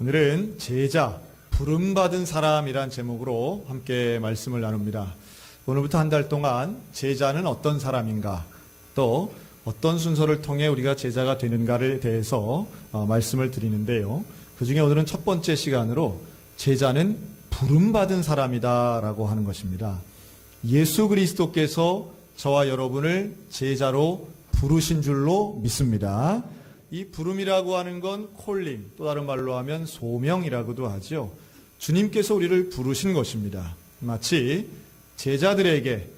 오늘은 제자, 부름받은 사람이란 제목으로 함께 말씀을 나눕니다. 오늘부터 한 달 동안 제자는 어떤 사람인가, 또 어떤 순서를 통해 우리가 제자가 되는가를 대해서 어, 말씀을 드리는데요. 그 중에 오늘은 첫 번째 시간으로 제자는 부름받은 사람이다 라고 하는 것입니다. 예수 그리스도께서 저와 여러분을 제자로 부르신 줄로 믿습니다. 이 부름이라고 하는 건 콜링, 또 다른 말로 하면 소명이라고도 하죠. 주님께서 우리를 부르신 것입니다. 마치 제자들에게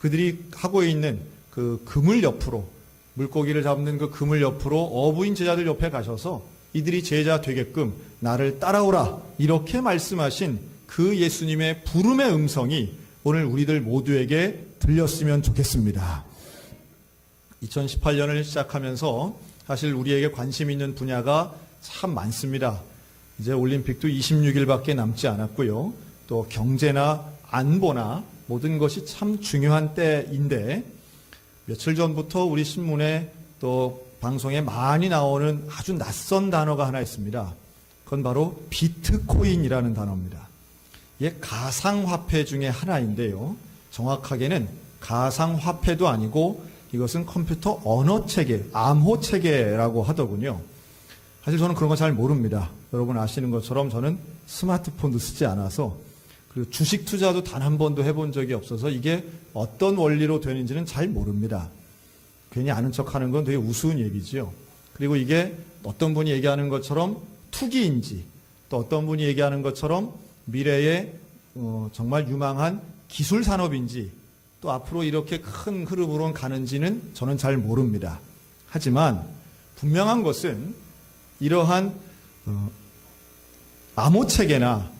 그들이 하고 있는 그 그물 옆으로 물고기를 잡는 그 그물 옆으로 어부인 제자들 옆에 가셔서 이들이 제자 되게끔 나를 따라오라 이렇게 말씀하신 그 예수님의 부름의 음성이 오늘 우리들 모두에게 들렸으면 좋겠습니다. 2018년을 시작하면서 사실 우리에게 관심 있는 분야가 참 많습니다. 이제 올림픽도 26일밖에 남지 않았고요. 또 경제나 안보나 모든 것이 참 중요한 때인데 며칠 전부터 우리 신문에 또 방송에 많이 나오는 아주 낯선 단어가 하나 있습니다. 그건 바로 비트코인이라는 단어입니다. 이게 가상화폐 중에 하나인데요. 정확하게는 가상화폐도 아니고 이것은 컴퓨터 언어 체계, 암호 체계라고 하더군요. 사실 저는 그런 거 잘 모릅니다. 여러분 아시는 것처럼 저는 스마트폰도 쓰지 않아서 그리고 주식 투자도 단 한 번도 해본 적이 없어서 이게 어떤 원리로 되는지는 잘 모릅니다. 괜히 아는 척 하는 건 되게 우스운 얘기지요. 그리고 이게 어떤 분이 얘기하는 것처럼 투기인지 또 어떤 분이 얘기하는 것처럼 미래에 어, 정말 유망한 기술 산업인지 또 앞으로 이렇게 큰 흐름으로 가는지는 저는 잘 모릅니다. 하지만 분명한 것은 이러한 어, 암호 체계나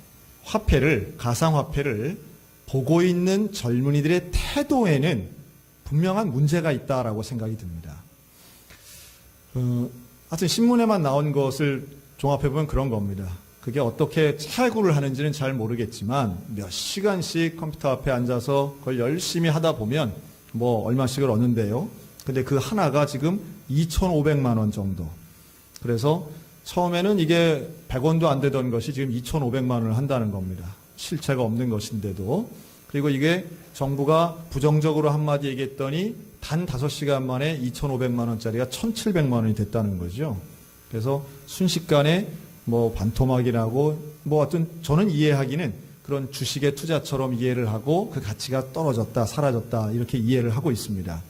화폐를 가상화폐를 보고 있는 젊은이들의 태도에는 분명한 문제가 있다라고 생각이 듭니다. 어, 하여튼 신문에만 나온 것을 종합해 보면 그런 겁니다. 그게 어떻게 채굴을 하는지는 잘 모르겠지만 몇 시간씩 컴퓨터 앞에 앉아서 그걸 열심히 하다 보면 뭐 얼마씩을 얻는데요. 근데 그 하나가 지금 2,500만 원 정도. 그래서 처음에는 이게 100원도 안 되던 것이 지금 2,500만 원을 한다는 겁니다. 실체가 없는 것인데도. 그리고 이게 정부가 부정적으로 한마디 얘기했더니 단 5시간 만에 2,500만 원짜리가 1,700만 원이 됐다는 거죠. 그래서 순식간에 뭐 반토막이 나고 뭐 어떤 저는 이해하기는 그런 주식의 투자처럼 이해를 하고 그 가치가 떨어졌다, 사라졌다 이렇게 이해를 하고 있습니다.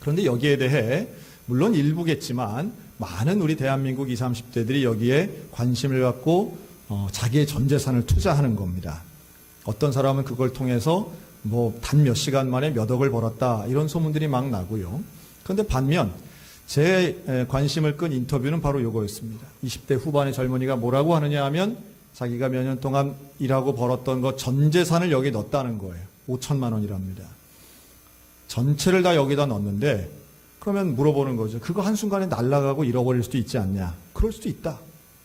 그런데 여기에 대해 물론 일부겠지만 많은 우리 대한민국 20, 30대들이 여기에 관심을 갖고 어, 자기의 전 재산을 투자하는 겁니다. 어떤 사람은 그걸 통해서 뭐 단 몇 시간 만에 몇 억을 벌었다 이런 소문들이 막 나고요. 그런데 반면 제 관심을 끈 인터뷰는 바로 이거였습니다. 20대 후반의 젊은이가 뭐라고 하느냐 하면 자기가 몇 년 동안 일하고 벌었던 것전 재산을 여기 넣었다는 거예요. 5천만 원이랍니다. 전체를 다 여기다 넣었는데 그러면 물어보는 거죠. 그거 한순간에 날아가고 잃어버릴 수도 있지 않냐? 그럴 수도 있다.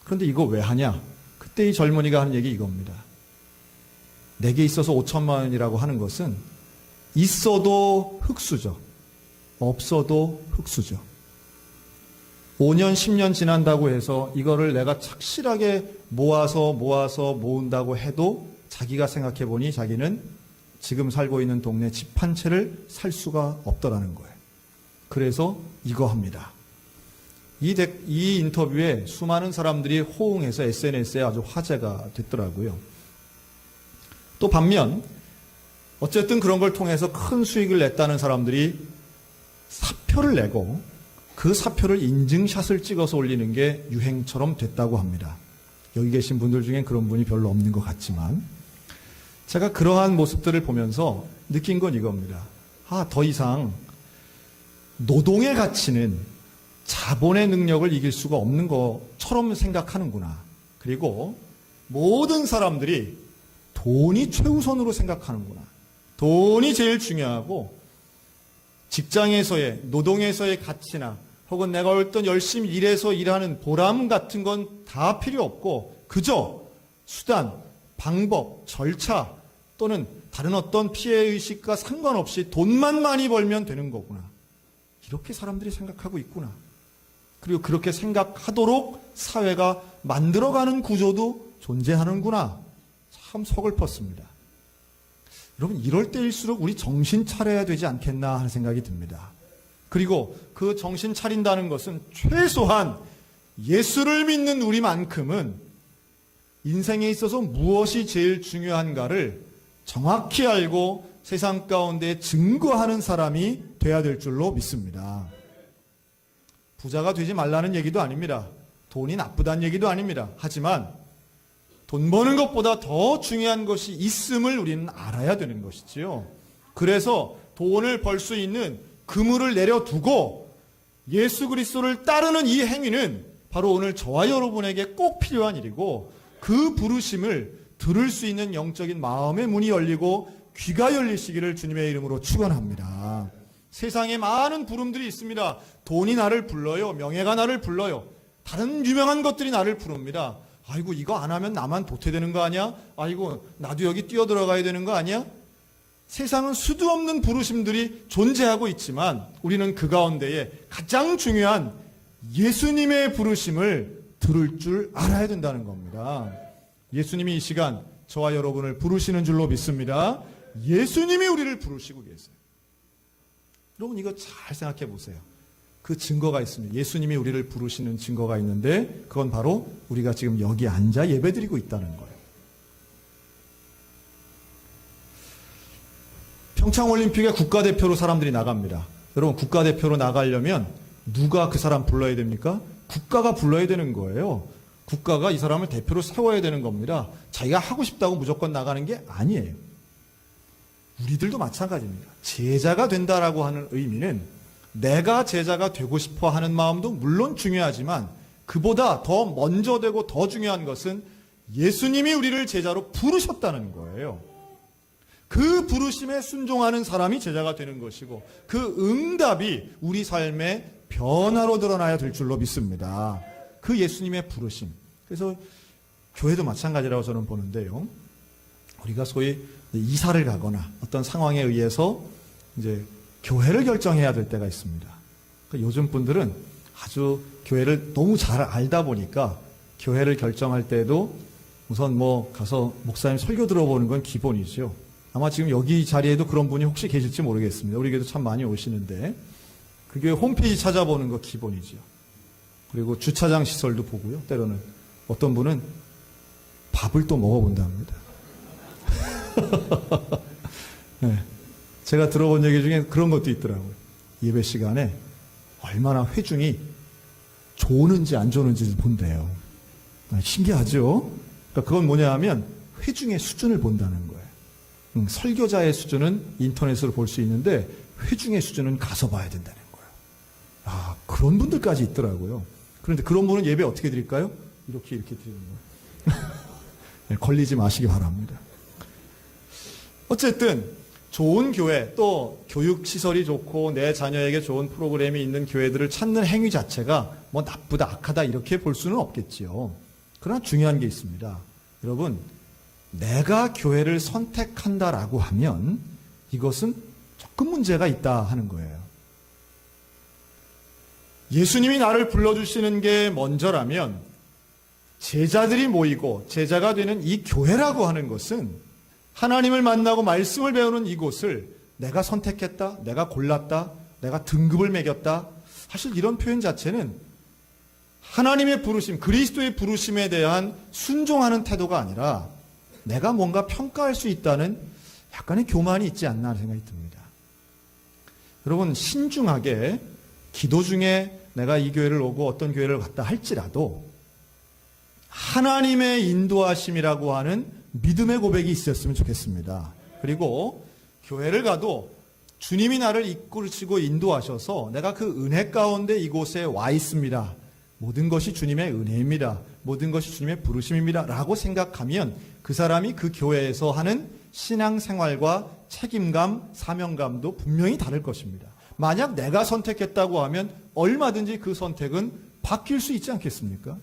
그런데 이거 왜 하냐? 그때 이 젊은이가 하는 얘기 이겁니다. 내게 있어서 5천만 원이라고 하는 것은 있어도 흑수저, 없어도 흑수저. 5년, 10년 지난다고 해서 이거를 내가 착실하게 모아서 모아서 모은다고 해도 자기가 생각해 보니 자기는 지금 살고 있는 동네 집 한 채를 살 수가 없더라는 거예요. 그래서 이거 합니다. 이, 데, 이 인터뷰에 수많은 사람들이 호응해서 SNS에 아주 화제가 됐더라고요. 또 반면, 어쨌든 그런 걸 통해서 큰 수익을 냈다는 사람들이 사표를 내고 그 사표를 인증샷을 찍어서 올리는 게 유행처럼 됐다고 합니다. 여기 계신 분들 중엔 그런 분이 별로 없는 것 같지만, 제가 그러한 모습들을 보면서 느낀 건 이겁니다. 아, 더 이상 노동의 가치는 자본의 능력을 이길 수가 없는 것처럼 생각하는구나. 그리고 모든 사람들이 돈이 최우선으로 생각하는구나. 돈이 제일 중요하고 직장에서의 노동에서의 가치나 혹은 내가 어떤 열심히 일해서 일하는 보람 같은 건 다 필요 없고 그저 수단, 방법, 절차 또는 다른 어떤 피해 의식과 상관없이 돈만 많이 벌면 되는 거구나. 이렇게 사람들이 생각하고 있구나. 그리고 그렇게 생각하도록 사회가 만들어가는 구조도 존재하는구나. 참 서글펐습니다. 여러분, 이럴 때일수록 우리 정신 차려야 되지 않겠나 하는 생각이 듭니다. 그리고 그 정신 차린다는 것은 최소한 예수를 믿는 우리만큼은 인생에 있어서 무엇이 제일 중요한가를 정확히 알고 세상 가운데 증거하는 사람이 돼야 될 줄로 믿습니다. 부자가 되지 말라는 얘기도 아닙니다. 돈이 나쁘다는 얘기도 아닙니다. 하지만 돈 버는 것보다 더 중요한 것이 있음을 우리는 알아야 되는 것이지요. 그래서 돈을 벌 수 있는 그물을 내려두고 예수 그리스도를 따르는 이 행위는 바로 오늘 저와 여러분에게 꼭 필요한 일이고 그 부르심을 들을 수 있는 영적인 마음의 문이 열리고 귀가 열리시기를 주님의 이름으로 축원합니다. 세상에 많은 부름들이 있습니다. 돈이 나를 불러요. 명예가 나를 불러요. 다른 유명한 것들이 나를 부릅니다. 아이고 이거 안 하면 나만 도태되는 거 아니야? 아이고 나도 여기 뛰어 들어가야 되는 거 아니야? 세상은 수도 없는 부르심들이 존재하고 있지만 우리는 그 가운데에 가장 중요한 예수님의 부르심을 들을 줄 알아야 된다는 겁니다. 예수님이 이 시간 저와 여러분을 부르시는 줄로 믿습니다. 예수님이 우리를 부르시고 계세요. 여러분 이거 잘 생각해 보세요. 그 증거가 있습니다. 예수님이 우리를 부르시는 증거가 있는데 그건 바로 우리가 지금 여기 앉아 예배드리고 있다는 거예요. 평창올림픽에 국가대표로 사람들이 나갑니다. 여러분 국가대표로 나가려면 누가 그 사람 불러야 됩니까? 국가가 불러야 되는 거예요. 국가가 이 사람을 대표로 세워야 되는 겁니다. 자기가 하고 싶다고 무조건 나가는 게 아니에요. 우리들도 마찬가지입니다. 제자가 된다라고 하는 의미는 내가 제자가 되고 싶어 하는 마음도 물론 중요하지만 그보다 더 먼저 되고 더 중요한 것은 예수님이 우리를 제자로 부르셨다는 거예요. 그 부르심에 순종하는 사람이 제자가 되는 것이고 그 응답이 우리 삶의 변화로 드러나야 될 줄로 믿습니다. 그 예수님의 부르심. 그래서 교회도 마찬가지라고 저는 보는데요. 우리가 소위 이사를 가거나 어떤 상황에 의해서 이제 교회를 결정해야 될 때가 있습니다. 그러니까 요즘 분들은 아주 교회를 너무 잘 알다 보니까 교회를 결정할 때도 우선 뭐 가서 목사님 설교 들어보는 건 기본이죠. 아마 지금 여기 자리에도 그런 분이 혹시 계실지 모르겠습니다. 우리 교회도 참 많이 오시는데 그 교회 홈페이지 찾아보는 거 기본이죠. 그리고 주차장 시설도 보고요. 때로는 어떤 분은 밥을 또 먹어본답니다. 네. 제가 들어본 얘기 중에 그런 것도 있더라고요. 예배 시간에 얼마나 회중이 좋는지 안 좋는지 본대요. 아, 신기하죠? 그러니까 그건 뭐냐 하면 회중의 수준을 본다는 거예요. 음, 설교자의 수준은 인터넷으로 볼 수 있는데 회중의 수준은 가서 봐야 된다는 거예요. 아, 그런 분들까지 있더라고요. 그런데 그런 분은 예배 어떻게 드릴까요? 이렇게 이렇게 드리는 거예요. 네, 걸리지 마시기 바랍니다. 어쨌든 좋은 교회 또 교육 시설이 좋고 내 자녀에게 좋은 프로그램이 있는 교회들을 찾는 행위 자체가 뭐 나쁘다 악하다 이렇게 볼 수는 없겠지요. 그러나 중요한 게 있습니다. 여러분 내가 교회를 선택한다라고 하면 이것은 조금 문제가 있다 하는 거예요. 예수님이 나를 불러주시는 게 먼저라면 제자들이 모이고 제자가 되는 이 교회라고 하는 것은 하나님을 만나고 말씀을 배우는 이곳을 내가 선택했다, 내가 골랐다, 내가 등급을 매겼다. 사실 이런 표현 자체는 하나님의 부르심, 그리스도의 부르심에 대한 순종하는 태도가 아니라 내가 뭔가 평가할 수 있다는 약간의 교만이 있지 않나 하는 생각이 듭니다. 여러분, 신중하게 기도 중에 내가 이 교회를 오고 어떤 교회를 갔다 할지라도 하나님의 인도하심이라고 하는 믿음의 고백이 있었으면 좋겠습니다. 그리고 교회를 가도 주님이 나를 이끌으시고 인도하셔서 내가 그 은혜 가운데 이곳에 와 있습니다. 모든 것이 주님의 은혜입니다. 모든 것이 주님의 부르심입니다. 라고 생각하면 그 사람이 그 교회에서 하는 신앙생활과 책임감, 사명감도 분명히 다를 것입니다. 만약 내가 선택했다고 하면 얼마든지 그 선택은 바뀔 수 있지 않겠습니까?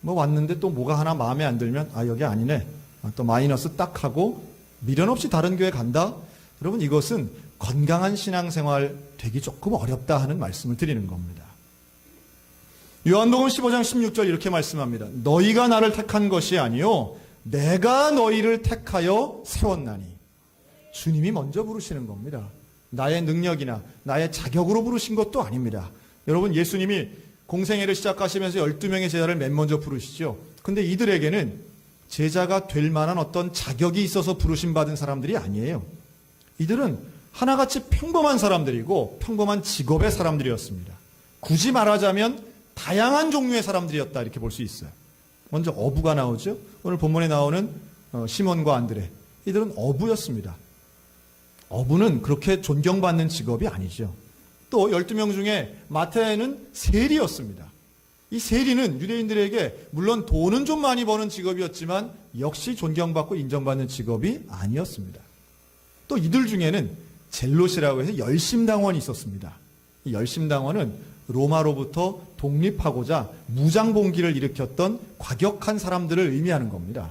뭐 왔는데 또 뭐가 하나 마음에 안 들면 아 여기 아니네 아, 또 마이너스 딱 하고 미련 없이 다른 교회 간다 여러분 이것은 건강한 신앙생활 되기 조금 어렵다 하는 말씀을 드리는 겁니다. 요한복음 15장 16절 이렇게 말씀합니다. 너희가 나를 택한 것이 아니요 내가 너희를 택하여 세웠나니 주님이 먼저 부르시는 겁니다. 나의 능력이나 나의 자격으로 부르신 것도 아닙니다. 여러분 예수님이 공생애를 시작하시면서 12명의 제자를 맨 먼저 부르시죠. 근데 이들에게는 제자가 될 만한 어떤 자격이 있어서 부르심 받은 사람들이 아니에요. 이들은 하나같이 평범한 사람들이고 평범한 직업의 사람들이었습니다. 굳이 말하자면 다양한 종류의 사람들이었다 이렇게 볼 수 있어요. 먼저 어부가 나오죠. 오늘 본문에 나오는 어, 시몬과 안드레 이들은 어부였습니다. 어부는 그렇게 존경받는 직업이 아니죠. 또 12명 중에 마태는 세리였습니다. 이 세리는 유대인들에게 물론 돈은 좀 많이 버는 직업이었지만 역시 존경받고 인정받는 직업이 아니었습니다. 또 이들 중에는 젤롯이라고 해서 열심당원이 있었습니다. 이 열심당원은 로마로부터 독립하고자 무장봉기를 일으켰던 과격한 사람들을 의미하는 겁니다.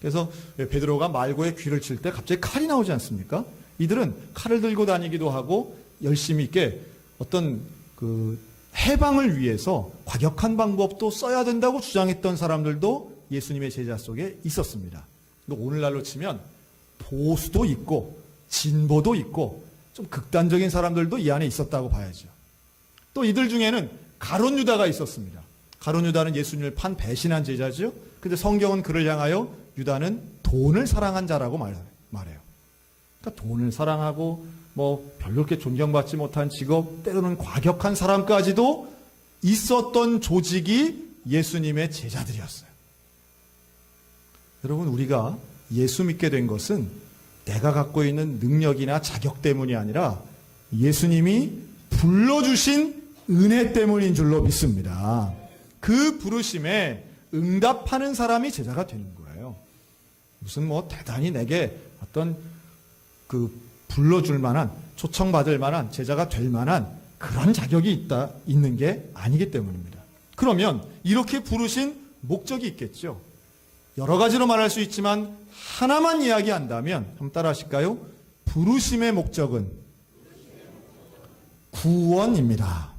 그래서 베드로가 말고의 귀를 칠 때 갑자기 칼이 나오지 않습니까? 이들은 칼을 들고 다니기도 하고 열심히 있게 어떤 그 해방을 위해서 과격한 방법도 써야 된다고 주장했던 사람들도 예수님의 제자 속에 있었습니다. 오늘날로 치면 보수도 있고 진보도 있고 좀 극단적인 사람들도 이 안에 있었다고 봐야죠. 또 이들 중에는 가론 유다가 있었습니다. 가론 유다는 예수님을 판 배신한 제자죠. 근데 성경은 그를 향하여 유다는 돈을 사랑한 자라고 말, 말해요. 그러니까 돈을 사랑하고 뭐 별로 그렇게 존경받지 못한 직업, 때로는 과격한 사람까지도 있었던 조직이 예수님의 제자들이었어요. 여러분, 우리가 예수 믿게 된 것은 내가 갖고 있는 능력이나 자격 때문이 아니라 예수님이 불러주신 은혜 때문인 줄로 믿습니다. 그 부르심에 응답하는 사람이 제자가 되는 거예요. 무슨 뭐 대단히 내게 어떤 그 불러줄 만한 초청받을 만한 제자가 될 만한 그런 자격이 있다 있는 게 아니기 때문입니다. 그러면 이렇게 부르신 목적이 있겠죠. 여러 가지로 말할 수 있지만 하나만 이야기한다면 한번 따라하실까요? 부르심의 목적은 구원입니다.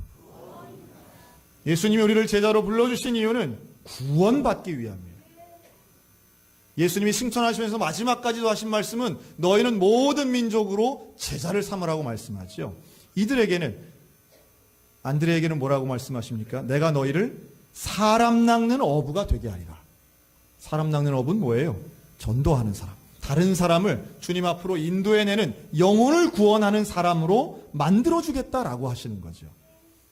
예수님이 우리를 제자로 불러주신 이유는 구원받기 위함이에요. 예수님이 승천하시면서 마지막까지도 하신 말씀은 너희는 모든 민족으로 제자를 삼으라고 말씀하죠. 이들에게는 안드레에게는 뭐라고 말씀하십니까? 내가 너희를 사람 낚는 어부가 되게 하리라. 사람 낚는 어부는 뭐예요? 전도하는 사람. 다른 사람을 주님 앞으로 인도해내는 영혼을 구원하는 사람으로 만들어주겠다라고 하시는 거죠.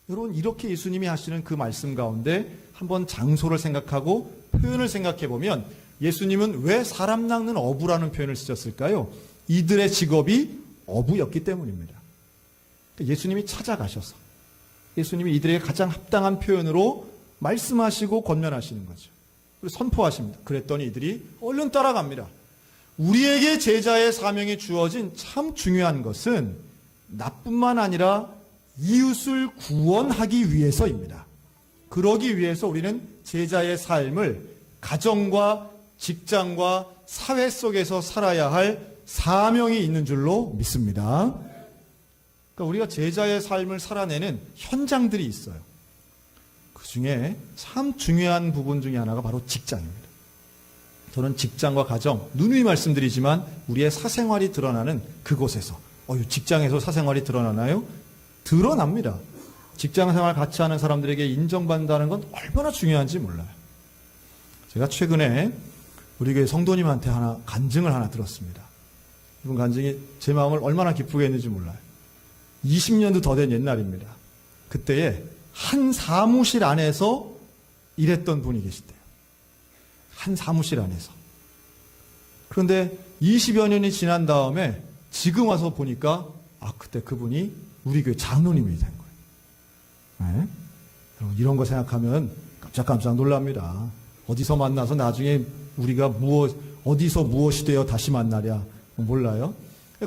여러분, 이렇게 예수님이 하시는 그 말씀 가운데 한번 장소를 생각하고 표현을 생각해 보면 예수님은 왜 사람 낚는 어부라는 표현을 쓰셨을까요? 이들의 직업이 어부였기 때문입니다. 그러니까 예수님이 찾아가셔서 예수님이 이들에게 가장 합당한 표현으로 말씀하시고 권면하시는 거죠. 선포하십니다. 그랬더니 이들이 얼른 따라갑니다. 우리에게 제자의 사명이 주어진 참 중요한 것은 나뿐만 아니라 이웃을 구원하기 위해서입니다. 그러기 위해서 우리는 제자의 삶을 가정과 직장과 사회 속에서 살아야 할 사명이 있는 줄로 믿습니다. 그러니까 우리가 제자의 삶을 살아내는 현장들이 있어요. 그 중에 참 중요한 부분 중에 하나가 바로 직장입니다. 저는 직장과 가정, 누누이 말씀드리지만 우리의 사생활이 드러나는 그곳에서, 어, 직장에서 사생활이 드러나나요? 드러납니다. 직장 생활 같이 하는 사람들에게 인정받는다는 건 얼마나 중요한지 몰라요. 제가 최근에 우리 교회 성도님한테 하나 간증을 하나 들었습니다. 이분 간증이 제 마음을 얼마나 기쁘게 했는지 몰라요. 20년도 더 된 옛날입니다. 그때에 한 사무실 안에서 일했던 분이 계시대요. 한 사무실 안에서. 그런데 20여 년이 지난 다음에 지금 와서 보니까 아 그때 그분이 우리 교회 장로님이 된 거예요. 네? 여러분 이런 거 생각하면 깜짝깜짝 놀랍니다. 어디서 만나서 나중에 우리가 무엇 어디서 무엇이 되어 다시 만나랴 몰라요.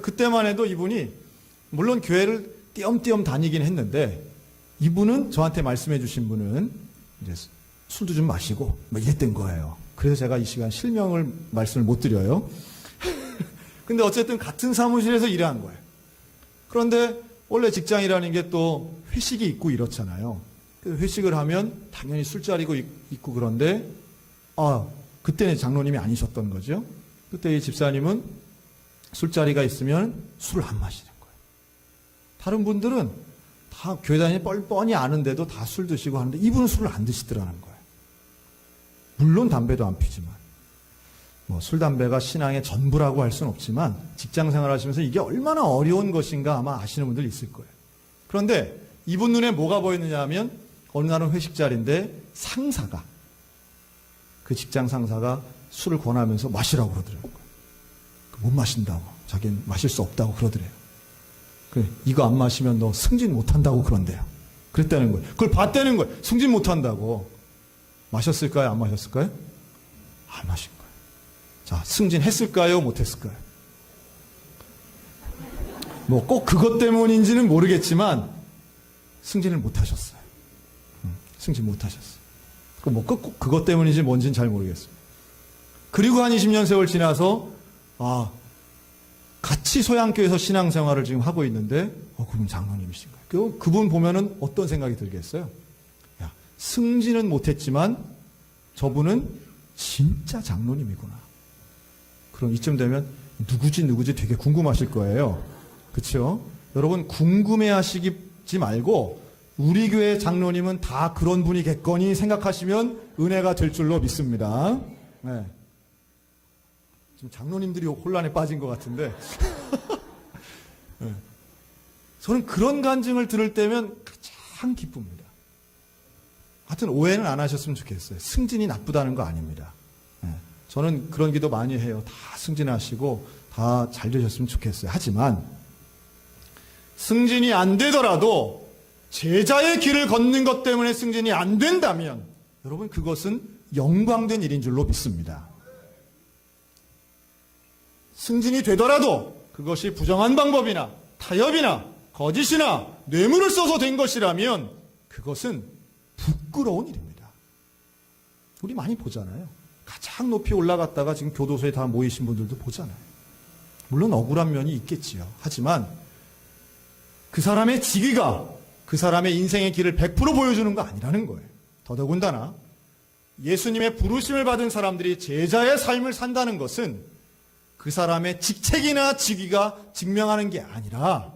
그때만 해도 이분이 물론 교회를 띄엄띄엄 다니긴 했는데 이분은 저한테 말씀해 주신 분은 이제 술도 좀 마시고 뭐 이랬던 거예요. 그래서 제가 이 시간 실명을 말씀을 못 드려요. 근데 어쨌든 같은 사무실에서 일한 거예요. 그런데 원래 직장이라는 게 또 회식이 있고 이렇잖아요. 그 회식을 하면 당연히 술자리고 있- 있고 그런데 아 그때는 장로님이 아니셨던 거죠. 그때 이 집사님은 술자리가 있으면 술을 안 마시는 거예요. 다른 분들은 다 교회 다니 뻔뻔히 아는데도 다 술 드시고 하는데 이분은 술을 안 드시더라는 거예요. 물론 담배도 안 피지만 뭐 술 담배가 신앙의 전부라고 할 수는 없지만 직장 생활 하시면서 이게 얼마나 어려운 것인가 아마 아시는 분들 있을 거예요. 그런데 이분 눈에 뭐가 보였느냐 하면 어느 날은 회식 자리인데 상사가 그 직장 상사가 술을 권하면서 마시라고 그러더라고요. 못 마신다고. 자기는 마실 수 없다고 그러더래요. 그 이거 안 마시면 너 승진 못 한다고 그런대요. 그랬다는 거예요. 그걸 봤다는 거예요. 승진 못 한다고. 마셨을까요? 안 마셨을까요? 안 마신 거예요. 자, 승진했을까요? 못 했을까요? 뭐 꼭 그것 때문인지는 모르겠지만 승진을 못 하셨어요. 음, 승진 못 하셨어요. 뭐꼭 꼭 그것 때문인지 뭔지는 잘 모르겠어요. 그리고 한 20년 세월 지나서 아 같이 소양교에서 신앙생활을 지금 하고 있는데 어 그분 장로님이신 거예요. 그 그분 보면은 어떤 생각이 들겠어요? 야 승진은 못했지만 저분은 진짜 장로님이구나. 그럼 이쯤 되면 누구지 누구지 되게 궁금하실 거예요. 그렇죠? 여러분 궁금해하시지 말고 우리 교회 장로님은 다 그런 분이겠거니 생각하시면 은혜가 될 줄로 믿습니다. 네. 지금 장로님들이 혼란에 빠진 것 같은데. 네. 저는 그런 간증을 들을 때면 가장 기쁩니다. 하여튼 오해는 안 하셨으면 좋겠어요. 승진이 나쁘다는 거 아닙니다. 네. 저는 그런 기도 많이 해요. 다 승진하시고 다 잘 되셨으면 좋겠어요. 하지만 승진이 안 되더라도 제자의 길을 걷는 것 때문에 승진이 안 된다면 여러분 그것은 영광된 일인 줄로 믿습니다. 승진이 되더라도 그것이 부정한 방법이나 타협이나 거짓이나 뇌물을 써서 된 것이라면 그것은 부끄러운 일입니다. 우리 많이 보잖아요. 가장 높이 올라갔다가 지금 교도소에 다 모이신 분들도 보잖아요. 물론 억울한 면이 있겠지요. 하지만 그 사람의 직위가 그 사람의 인생의 길을 100% 보여주는 거 아니라는 거예요. 더더군다나 예수님의 부르심을 받은 사람들이 제자의 삶을 산다는 것은 그 사람의 직책이나 직위가 증명하는 게 아니라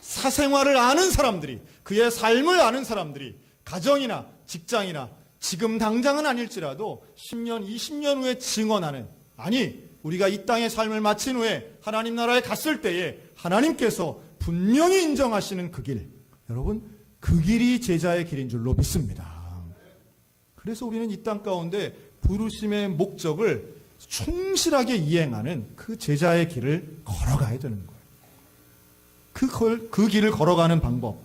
사생활을 아는 사람들이 그의 삶을 아는 사람들이 가정이나 직장이나 지금 당장은 아닐지라도 10년, 20년 후에 증언하는 아니 우리가 이 땅의 삶을 마친 후에 하나님 나라에 갔을 때에 하나님께서 분명히 인정하시는 그 길. 여러분, 그 길이 제자의 길인 줄로 믿습니다. 그래서 우리는 이 땅 가운데 부르심의 목적을 충실하게 이행하는 그 제자의 길을 걸어가야 되는 거예요. 그, 걸, 그 길을 걸어가는 방법.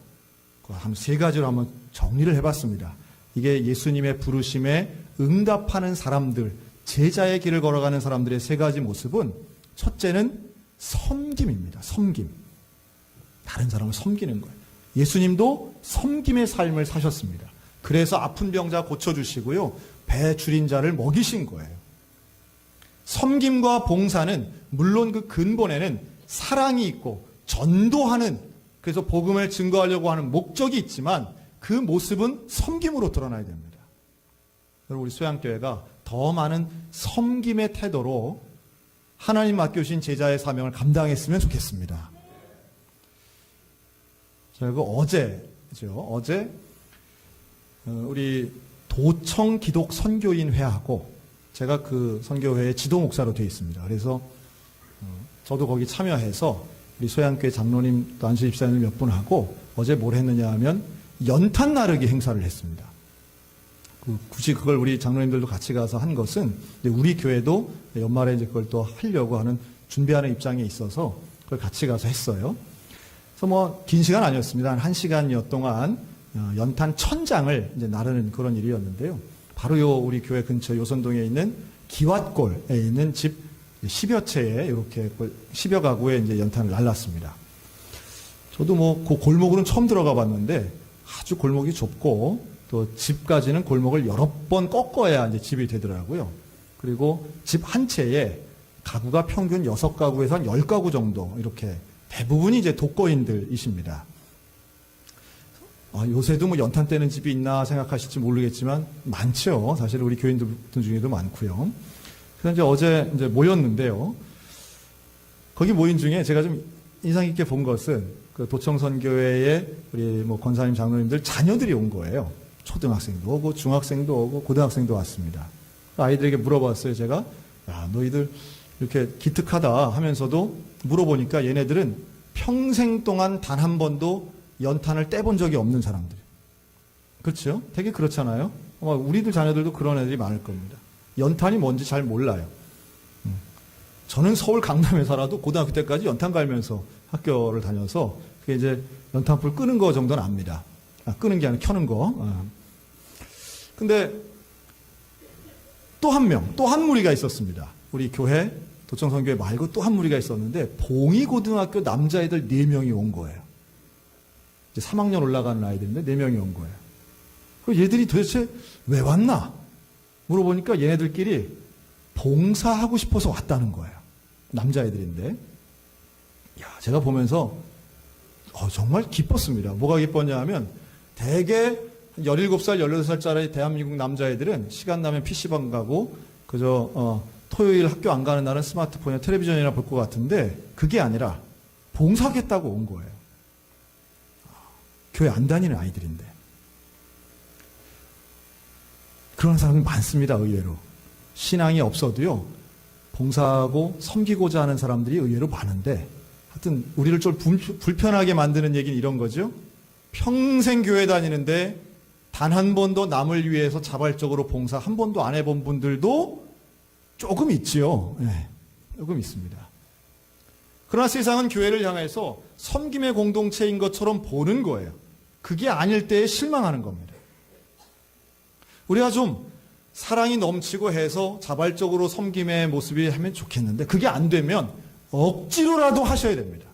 한 세 가지로 한번 정리를 해봤습니다. 이게 예수님의 부르심에 응답하는 사람들, 제자의 길을 걸어가는 사람들의 세 가지 모습은 첫째는 섬김입니다. 섬김. 다른 사람을 섬기는 거예요. 예수님도 섬김의 삶을 사셨습니다. 그래서 아픈 병자 고쳐주시고요. 배 줄인 자를 먹이신 거예요. 섬김과 봉사는 물론 그 근본에는 사랑이 있고 전도하는 그래서 복음을 증거하려고 하는 목적이 있지만 그 모습은 섬김으로 드러나야 됩니다. 여러분 우리 소양교회가 더 많은 섬김의 태도로 하나님 맡겨주신 제자의 사명을 감당했으면 좋겠습니다. 자, 그 어제죠. 어제 어, 우리 도청 기독 선교인 회하고 제가 그 선교회의 지도 목사로 되어 있습니다. 그래서 어, 저도 거기 참여해서 우리 소양교회 장로님 또 안수 집사님 몇 분 하고 어제 뭘 했느냐 하면 연탄 나르기 행사를 했습니다. 그 굳이 그걸 우리 장로님들도 같이 가서 한 것은 우리 교회도 연말에 이제 그걸 또 하려고 하는 준비하는 입장에 있어서 그걸 같이 가서 했어요. 그래서 뭐 긴 시간 아니었습니다. 한 1시간여 동안 어, 연탄 천장을 이제 나르는 그런 일이었는데요. 바로 요 우리 교회 근처 요선동에 있는 기왓골에 있는 집 10여 채에 이렇게 10여 가구에 이제 연탄을 날랐습니다. 저도 뭐 그 골목으로는 처음 들어가 봤는데 아주 골목이 좁고 또 집까지는 골목을 여러 번 꺾어야 이제 집이 되더라고요. 그리고 집 한 채에 가구가 평균 6가구에서 한 10가구 정도 이렇게 대부분이 이제 독거인들이십니다. 아, 요새도 뭐 연탄 떼는 집이 있나 생각하실지 모르겠지만 많죠. 사실 우리 교인들 중에도 많고요. 그래서 이제 어제 이제 모였는데요. 거기 모인 중에 제가 좀 인상 깊게 본 것은 그 도청선교회에 우리 뭐 권사님 장로님들 자녀들이 온 거예요. 초등학생도 오고 중학생도 오고 고등학생도 왔습니다. 아이들에게 물어봤어요. 제가 야 너희들 이렇게 기특하다 하면서도 물어보니까 얘네들은 평생 동안 단 한 번도 연탄을 떼본 적이 없는 사람들. 그렇죠? 되게 그렇잖아요. 아마 우리들 자녀들도 그런 애들이 많을 겁니다. 연탄이 뭔지 잘 몰라요. 음. 저는 서울 강남에 살아도 고등학교 때까지 연탄 갈면서 학교를 다녀서 그게 이제 연탄불 끄는 거 정도는 압니다. 아, 끄는 게 아니라 켜는 거. 아. 근데 또 한 명, 또 한 무리가 있었습니다. 우리 교회 도청선교회 말고 또 한 무리가 있었는데 봉이 고등학교 남자애들 네명이 온 거예요. 이제 3학년 올라가는 아이들인데 네명이 온 거예요. 그 얘들이 도대체 왜 왔나? 물어보니까 얘네들끼리 봉사하고 싶어서 왔다는 거예요. 남자애들인데. 야, 제가 보면서 어, 정말 기뻤습니다. 뭐가 기뻤냐 하면 대개 17살, 18살짜리 대한민국 남자애들은 시간 나면 PC방 가고 그저 어, 토요일 학교 안 가는 날은 스마트폰이나 텔레비전이나 볼 것 같은데 그게 아니라 봉사하겠다고 온 거예요. 교회 안 다니는 아이들인데. 그런 사람이 많습니다, 의외로. 신앙이 없어도요, 봉사하고 섬기고자 하는 사람들이 의외로 많은데, 하여튼, 우리를 좀 불- 불편하게 만드는 얘기는 이런 거죠. 평생 교회 다니는데, 단 한 번도 남을 위해서 자발적으로 봉사 한 번도 안 해본 분들도 조금 있지요. 예, 조금 있습니다. 그러나 세상은 교회를 향해서 섬김의 공동체인 것처럼 보는 거예요. 그게 아닐 때에 실망하는 겁니다. 우리가 좀 사랑이 넘치고 해서 자발적으로 섬김의 모습이 하면 좋겠는데 그게 안 되면 억지로라도 하셔야 됩니다.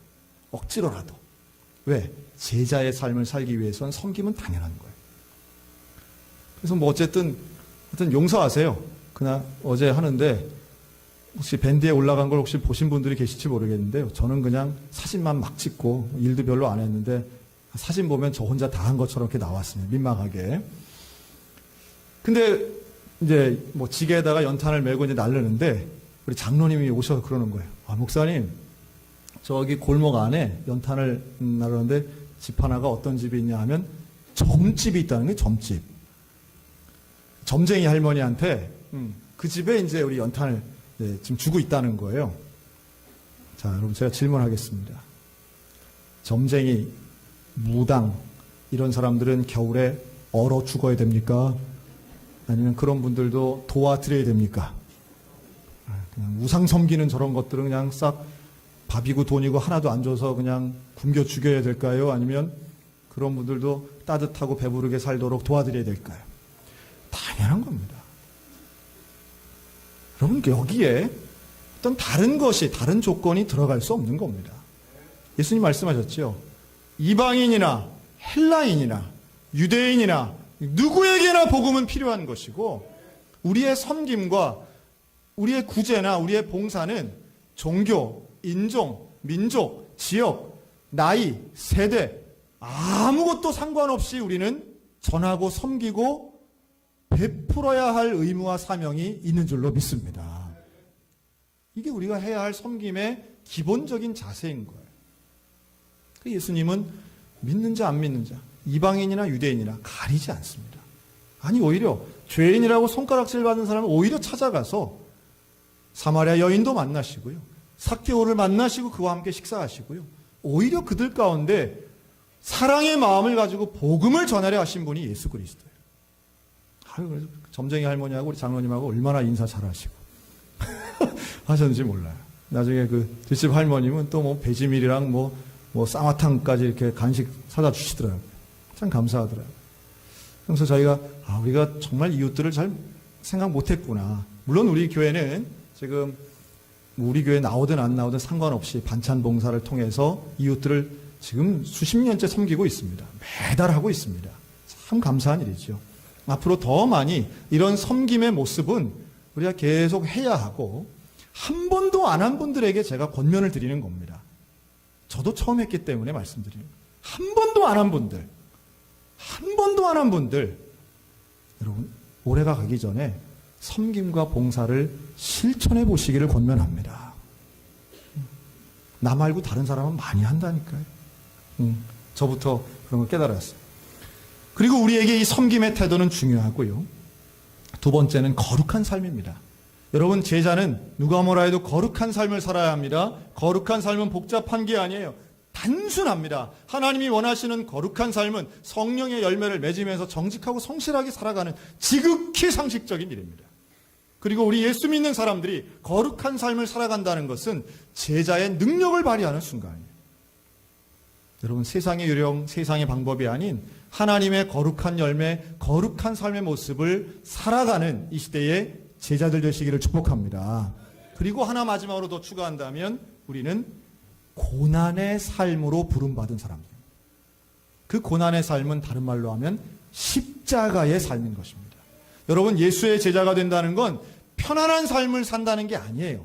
억지로라도. 왜? 제자의 삶을 살기 위해서는 섬김은 당연한 거예요. 그래서 뭐 어쨌든 하여튼 용서하세요. 그날 어제 하는데 혹시 밴드에 올라간 걸 혹시 보신 분들이 계실지 모르겠는데요. 저는 그냥 사진만 막 찍고 일도 별로 안 했는데 사진 보면 저 혼자 다 한 것처럼 이렇게 나왔습니다. 민망하게. 근데 이제 뭐 지게에다가 연탄을 메고 이제 날르는데 우리 장로님이 오셔서 그러는 거예요. 아, 목사님, 저기 골목 안에 연탄을 음, 나르는데 집 하나가 어떤 집이 있냐 하면 점집이 있다는 게 점집. 점쟁이 할머니한테 음, 그 집에 이제 우리 연탄을 네, 지금 주고 있다는 거예요. 자, 여러분 제가 질문하겠습니다. 점쟁이, 무당 이런 사람들은 겨울에 얼어 죽어야 됩니까? 아니면 그런 분들도 도와드려야 됩니까? 아, 그냥 우상 섬기는 저런 것들은 그냥 싹 밥이고 돈이고 하나도 안 줘서 그냥 굶겨 죽여야 될까요? 아니면 그런 분들도 따뜻하고 배부르게 살도록 도와드려야 될까요? 당연한 겁니다. 여러분 여기에 어떤 다른 것이 다른 조건이 들어갈 수 없는 겁니다. 예수님 말씀하셨죠. 이방인이나 헬라인이나 유대인이나 누구에게나 복음은 필요한 것이고 우리의 섬김과 우리의 구제나 우리의 봉사는 종교, 인종, 민족, 지역, 나이, 세대 아무것도 상관없이 우리는 전하고 섬기고 베풀어야 할 의무와 사명이 있는 줄로 믿습니다. 이게 우리가 해야 할 섬김의 기본적인 자세인 거예요. 그 예수님은 믿는 자, 안 믿는 자, 이방인이나 유대인이나 가리지 않습니다. 아니, 오히려 죄인이라고 손가락질 받는 사람은 오히려 찾아가서 사마리아 여인도 만나시고요. 사케오를 만나시고 그와 함께 식사하시고요. 오히려 그들 가운데 사랑의 마음을 가지고 복음을 전하려 하신 분이 예수 그리스도예요. 아유, 그래서 점쟁이 할머니하고 우리 장로님하고 얼마나 인사 잘하시고 하셨는지 몰라요. 나중에 그 뒷집 할머님은 또 뭐 배지밀이랑 뭐, 뭐 쌍화탕까지 이렇게 간식 사다 주시더라고요. 참 감사하더라고요. 그래서 저희가, 아, 우리가 정말 이웃들을 잘 생각 못 했구나. 물론 우리 교회는 지금 뭐 우리 교회 나오든 안 나오든 상관없이 반찬 봉사를 통해서 이웃들을 지금 수십 년째 섬기고 있습니다. 매달 하고 있습니다. 참 감사한 일이죠. 앞으로 더 많이 이런 섬김의 모습은 우리가 계속 해야 하고 한 번도 안 한 분들에게 제가 권면을 드리는 겁니다. 저도 처음 했기 때문에 말씀드립니다. 한 번도 안 한 분들, 한 번도 안 한 분들, 여러분, 올해가 가기 전에 섬김과 봉사를 실천해 보시기를 권면합니다. 나 말고 다른 사람은 많이 한다니까요. 음, 저부터 그런 걸 깨달았어요. 그리고 우리에게 이 섬김의 태도는 중요하고요. 두 번째는 거룩한 삶입니다. 여러분, 제자는 누가 뭐라 해도 거룩한 삶을 살아야 합니다. 거룩한 삶은 복잡한 게 아니에요. 단순합니다. 하나님이 원하시는 거룩한 삶은 성령의 열매를 맺으면서 정직하고 성실하게 살아가는 지극히 상식적인 일입니다. 그리고 우리 예수 믿는 사람들이 거룩한 삶을 살아간다는 것은 제자의 능력을 발휘하는 순간이에요. 여러분, 세상의 유령, 세상의 방법이 아닌 하나님의 거룩한 열매, 거룩한 삶의 모습을 살아가는 이 시대의 제자들 되시기를 축복합니다. 그리고 하나 마지막으로 더 추가한다면 우리는 고난의 삶으로 부름받은 사람들. 그 고난의 삶은 다른 말로 하면 십자가의 삶인 것입니다. 여러분, 예수의 제자가 된다는 건 편안한 삶을 산다는 게 아니에요.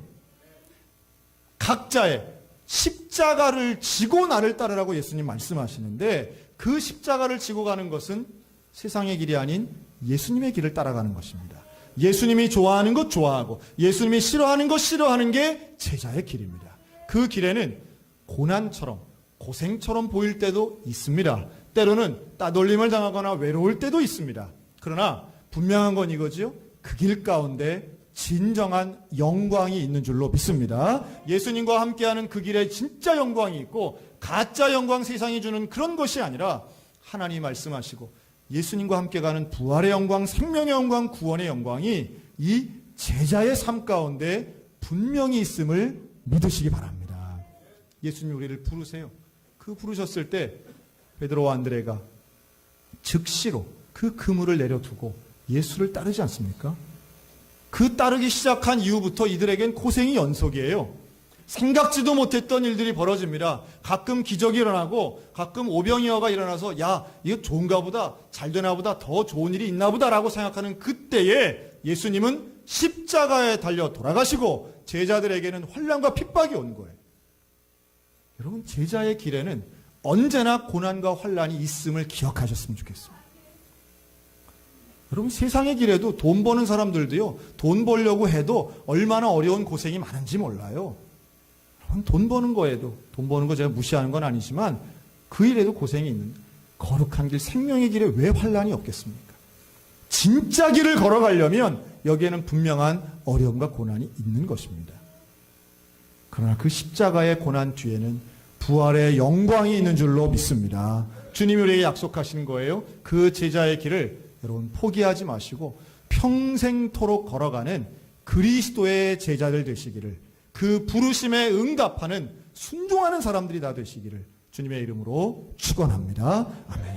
각자의 십자가를 지고 나를 따르라고 예수님 말씀하시는데 그 십자가를 지고 가는 것은 세상의 길이 아닌 예수님의 길을 따라가는 것입니다. 예수님이 좋아하는 것 좋아하고 예수님이 싫어하는 것 싫어하는 게 제자의 길입니다. 그 길에는 고난처럼 고생처럼 보일 때도 있습니다. 때로는 따돌림을 당하거나 외로울 때도 있습니다. 그러나 분명한 건 이거지요. 그 길 가운데 진정한 영광이 있는 줄로 믿습니다. 예수님과 함께하는 그 길에 진짜 영광이 있고 가짜 영광 세상이 주는 그런 것이 아니라 하나님 말씀하시고 예수님과 함께 가는 부활의 영광, 생명의 영광, 구원의 영광이 이 제자의 삶 가운데 분명히 있음을 믿으시기 바랍니다. 예수님 우리를 부르세요. 그 부르셨을 때 베드로와 안드레가 즉시로 그 그물을 내려두고 예수를 따르지 않습니까? 그 따르기 시작한 이후부터 이들에겐 고생이 연속이에요. 생각지도 못했던 일들이 벌어집니다. 가끔 기적이 일어나고 가끔 오병이어가 일어나서 야 이거 좋은가 보다 잘 되나 보다 더 좋은 일이 있나 보다라고 생각하는 그때에 예수님은 십자가에 달려 돌아가시고 제자들에게는 환란과 핍박이 온 거예요. 여러분 제자의 길에는 언제나 고난과 환란이 있음을 기억하셨으면 좋겠어요. 여러분 세상의 길에도 돈 버는 사람들도요. 돈 벌려고 해도 얼마나 어려운 고생이 많은지 몰라요. 여러분 돈 버는 거에도 돈 버는 거 제가 무시하는 건 아니지만 그 일에도 고생이 있는 거룩한 길 생명의 길에 왜 환란이 없겠습니까? 진짜 길을 걸어가려면 여기에는 분명한 어려움과 고난이 있는 것입니다. 그러나 그 십자가의 고난 뒤에는 부활의 영광이 있는 줄로 믿습니다. 주님이 우리에게 약속하시는 거예요. 그 제자의 길을 여러분 포기하지 마시고 평생토록 걸어가는 그리스도의 제자들 되시기를 그 부르심에 응답하는 순종하는 사람들이 다 되시기를 주님의 이름으로 축원합니다. 아멘.